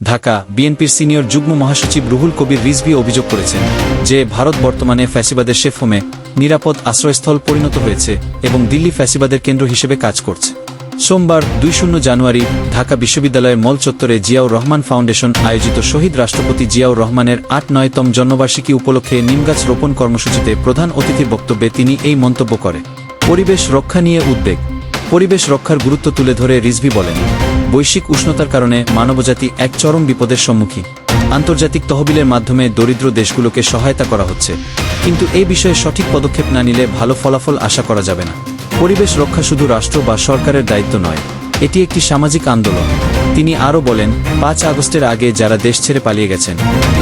ঢাকা বিএনপির সিনিয়র যুগ্ম মহাসচিব রুহুল কবির রিজভি অভিযোগ করেছেন যে ভারত বর্তমানে ফ্যাসিবাদের শেফোমে নিরাপদ আশ্রয়স্থল পরিণত হয়েছে এবং দিল্লি ফ্যাসিবাদের কেন্দ্র হিসেবে কাজ করছে। সোমবার দুই শূন্য জানুয়ারি ঢাকা বিশ্ববিদ্যালয়ের মল চত্বরে জিয়াউর রহমান ফাউন্ডেশন আয়োজিত শহীদ রাষ্ট্রপতি জিয়াউর রহমানের আট নয়তম জন্মবার্ষিকী উপলক্ষে নিমগাছ রোপণ কর্মসূচিতে প্রধান অতিথির বক্তব্যে তিনি এই মন্তব্য করে পরিবেশ রক্ষা নিয়ে উদ্বেগ। পরিবেশ রক্ষার গুরুত্ব তুলে ধরে রিজভি বলেন বৈশ্বিক উষ্ণতার কারণে মানবজাতি এক চরম বিপদের সম্মুখীন। আন্তর্জাতিক তহবিলের মাধ্যমে দরিদ্র দেশগুলোকে সহায়তা করা হচ্ছে। কিন্তু এই বিষয়ে সঠিক পদক্ষেপ না নিলে ভালো ফলাফল আশা করা যাবে না। পরিবেশ রক্ষা শুধু রাষ্ট্র বা সরকারের দায়িত্ব নয়, এটি একটি সামাজিক আন্দোলন। তিনি আরও বলেন, পাঁচ আগস্টের আগে যারা দেশ ছেড়ে পালিয়ে গেছেন,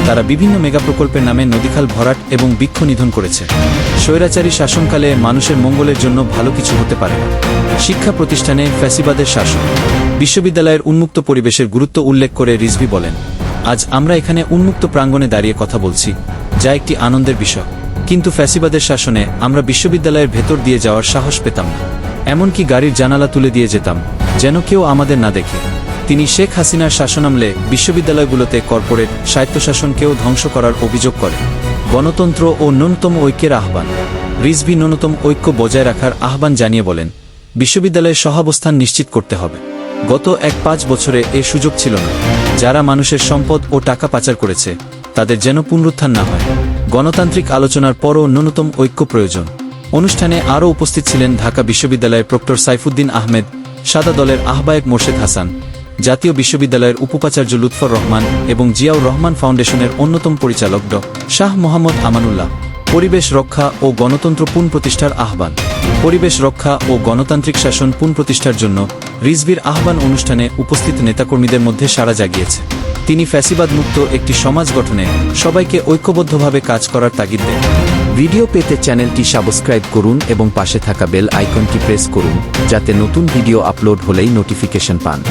তারা বিভিন্ন মেগা প্রকল্পের নামে নদীখাল ভরাট এবং বৃক্ষ নিধন করেছে। স্বৈরাচারী শাসনকালে মানুষের মঙ্গলের জন্য ভালো কিছু হতে পারে শিক্ষা প্রতিষ্ঠানে ফ্যাসিবাদের শাসন। বিশ্ববিদ্যালয়ের উন্মুক্ত পরিবেশের গুরুত্ব উল্লেখ করে রিজভি বলেন, আজ আমরা এখানে উন্মুক্ত প্রাঙ্গণে দাঁড়িয়ে কথা বলছি, যা একটি আনন্দের বিষয়। কিন্তু ফ্যাসিবাদের শাসনে আমরা বিশ্ববিদ্যালয়ের ভেতর দিয়ে যাওয়ার সাহস পেতাম না। এমনকি গাড়ির জানালা তুলে দিয়ে যেতাম, যেন কেউ আমাদের না দেখে। তিনি শেখ হাসিনার শাসনামলে বিশ্ববিদ্যালয়গুলোতে কর্পোরেট স্বায়ত্তশাসনকেও ধ্বংস করার অভিযোগ করে গণতন্ত্র ও ন্যূনতম ঐক্যের আহ্বান। রিজবি ন্যূনতম ঐক্য বজায় রাখার আহ্বান জানিয়ে বলেন, বিশ্ববিদ্যালয়ে সহাবস্থান নিশ্চিত করতে হবে। গত এক পাঁচ বছরে এ সুযোগ ছিল না। যারা মানুষের সম্পদ ও টাকা পাচার করেছে, তাদের যেন পুনরুত্থান না হয়। গণতান্ত্রিক আলোচনার পরও ন্যূনতম ঐক্য প্রয়োজন। অনুষ্ঠানে আরও উপস্থিত ছিলেন ঢাকা বিশ্ববিদ্যালয়ের প্রক্টর সাইফুদ্দিন আহমেদ, সাদা দলের আহ্বায়ক মোর্শেদ হাসান জাতীয় বিশ্ববিদ্যালয়ের উপাচার্য লুৎফর রহমান এবং জিয়াউর রহমান ফাউন্ডেশনের অন্যতম পরিচালক ড। শাহ মোহাম্মদ আমানুল্লাহ। পরিবেশ রক্ষা ও গণতন্ত্র পুনঃপ্রতিষ্ঠার আহ্বান। পরিবেশ রক্ষা ও গণতান্ত্রিক শাসন পুনঃপ্রতিষ্ঠার জন্য রিজভির আহ্বান অনুষ্ঠানে উপস্থিত নেতাকর্মীদের মধ্যে সাড়া জাগিয়েছে। তিনি ফ্যাসিবাদ মুক্ত একটি সমাজ গঠনে সবাইকে ঐক্যবদ্ধভাবে কাজ করার তাগিদ দেন। ভিডিও পেতে চ্যানেলটি সাবস্ক্রাইব করুন এবং পাশে থাকা বেল আইকনটি প্রেস করুন, যাতে নতুন ভিডিও আপলোড হলেই নোটিফিকেশন পান।